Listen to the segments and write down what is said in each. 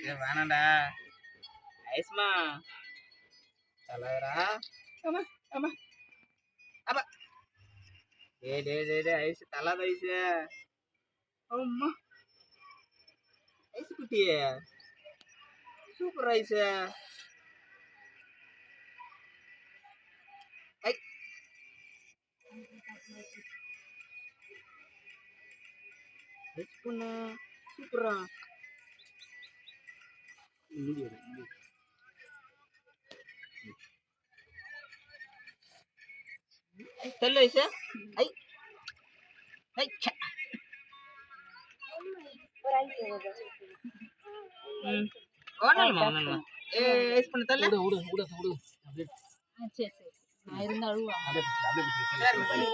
ஏய், வேணாம்டா ஐஸ்மா தலைவரா ஆமா ஆமா அப்பா டே டே டே டே ஐஸ் தலாத ஐஸ் அம்மா ஐஸ் குட்டி சூப்பர் ஐஸ் ஐ ஐஸ் பொண்ணு சூப்பரா இங்கே இரு, இங்கே இரு. ஐ, தள்ளு ஐசா. ஐ. ஐ ச்ச. ம். ஒண்ணுமில்ல, ஒண்ணுமில்ல. ஏ ஐஸ் பண்ணு தள்ளு அப்படியே சரி சரி. நான் இருந்தா அழுவா அப்படியே. சரி, தள்ளு.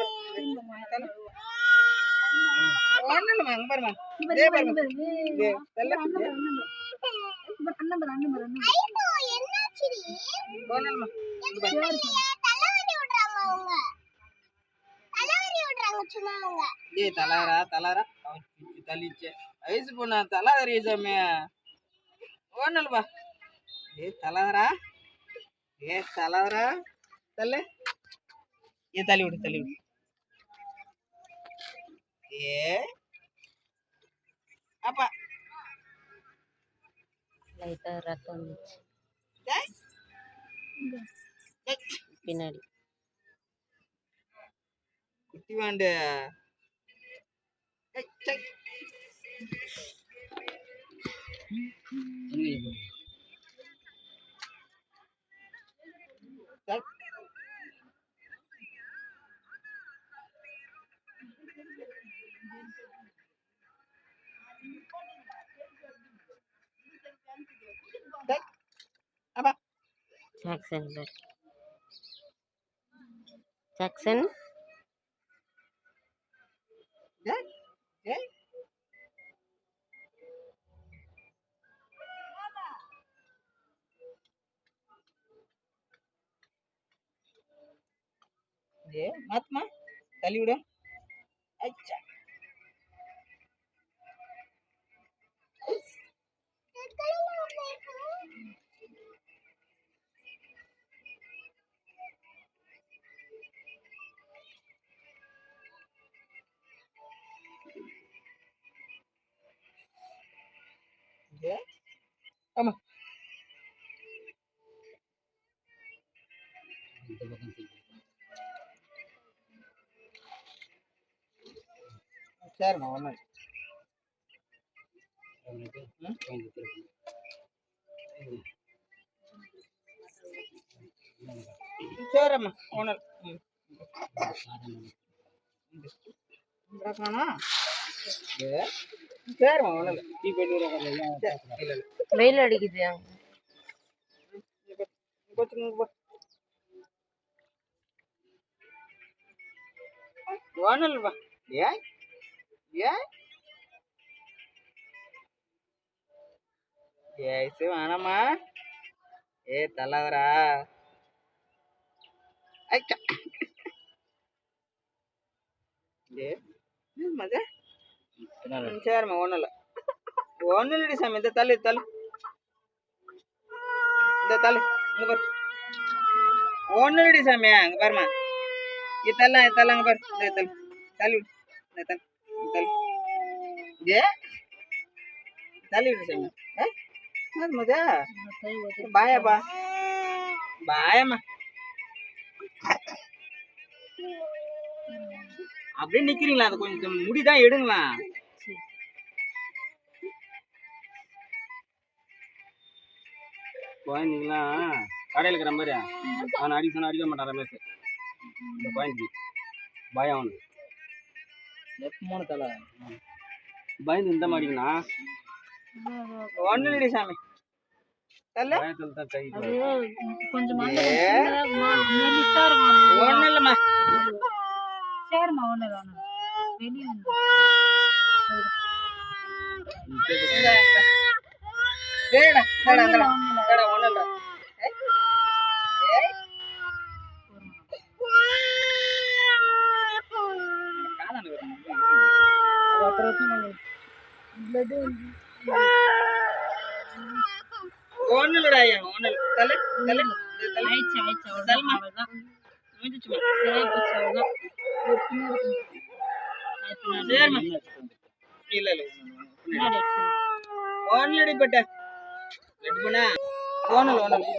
தள்ளு. ஒண்ணுமில்லம்மா, இங்க பாரும்மா. இதே பாரும்மா. இது, தள்ளு. ஒண்ணுமில்லம்மா. இங்க பாரு. ஏய் தலாரா தலாரா அவன் பிச்சு தள்ளிச்சு வயசு பொண்ணா தலாதறிய சாமி ஒண்ணுலப்பா ஏ தலாரா ஏ தலாரா ஏ தள்ளி விடு தள்ளி விடு ஏ அப்பா லைட்டா ரத்தம் வந்துச்சு டேய். டேய். பின்னாடி குட்டி வாண்டு ஏய், Jackson பேர் ஜாக்சன் டேய். டேய். ஏ மாத்துமா தள்ளி விடு இந்த பக்கம். சரிம்மா ஒன்று. சரிம்மா ஏ சரிம்மா ஒன்று இல்லை டீ ஏன் ஏன் ஏசு வேணாமா ஏ ஏ பின்னால சரிம்மா ஒன்றும் ஒன்றும் இல்லடி சாமி இந்த தள்ளு தள்ளு. இந்த தள்ளு இங்க பாரு. ஒன்றும் இல்லடி சாமி அங்க பாருமா இதெல்லாம் இதெல்லாம் பாரு தள்ளி விடு தள்ளி ஏ தள்ளி விடு சாமி ஏ அது பாயம்மா அப்படியே நிக்கிறீங்களா அது கொஞ்சம் முடிதான் எடுங்களா குழந்தைங்களா கடையில் இருக்கிற மாதிரி அவன் அடிக்க சொன்னா அடிக்க மாட்டான் ரமேஷ் இந்த குழந்தைக்கு பயம் அவனுக்கு. மூணு தலை. பயந்து இந்த மாடிங்கண்ணா ஒன்றும் இல்லடி சாமி. கொஞ்சம் ஏ? சரிம்மா ஒன்றும் இல்லைம்மா ஒண்ணு ஒண்ணு வெளியே வந்து இந்த டேடா டேடா டேடா டேடா ஒன்றும் இல்லை ஏய் காதான அப்புறம் பிளட் ஒண்ணு இல்லடா ஐயா ஒண்ணு இல்ல தலை தலை இது தலை ஆயிடுச்சு ஆயிடுச்சு அவ்வளவுதான் தள்ளுமா. அவ்வளவுதான் முடிஞ்சுச்சுமா சரியா போச்சு அவ்வளவுதான். ஒரு பின்னாடி கொஞ்சம். அது பின்னாடி. சரிம்மா. இல்ல இல்ல அடி பட்ட. ரெண்டு பண்ணா ஒண்ணு ஒண்ணு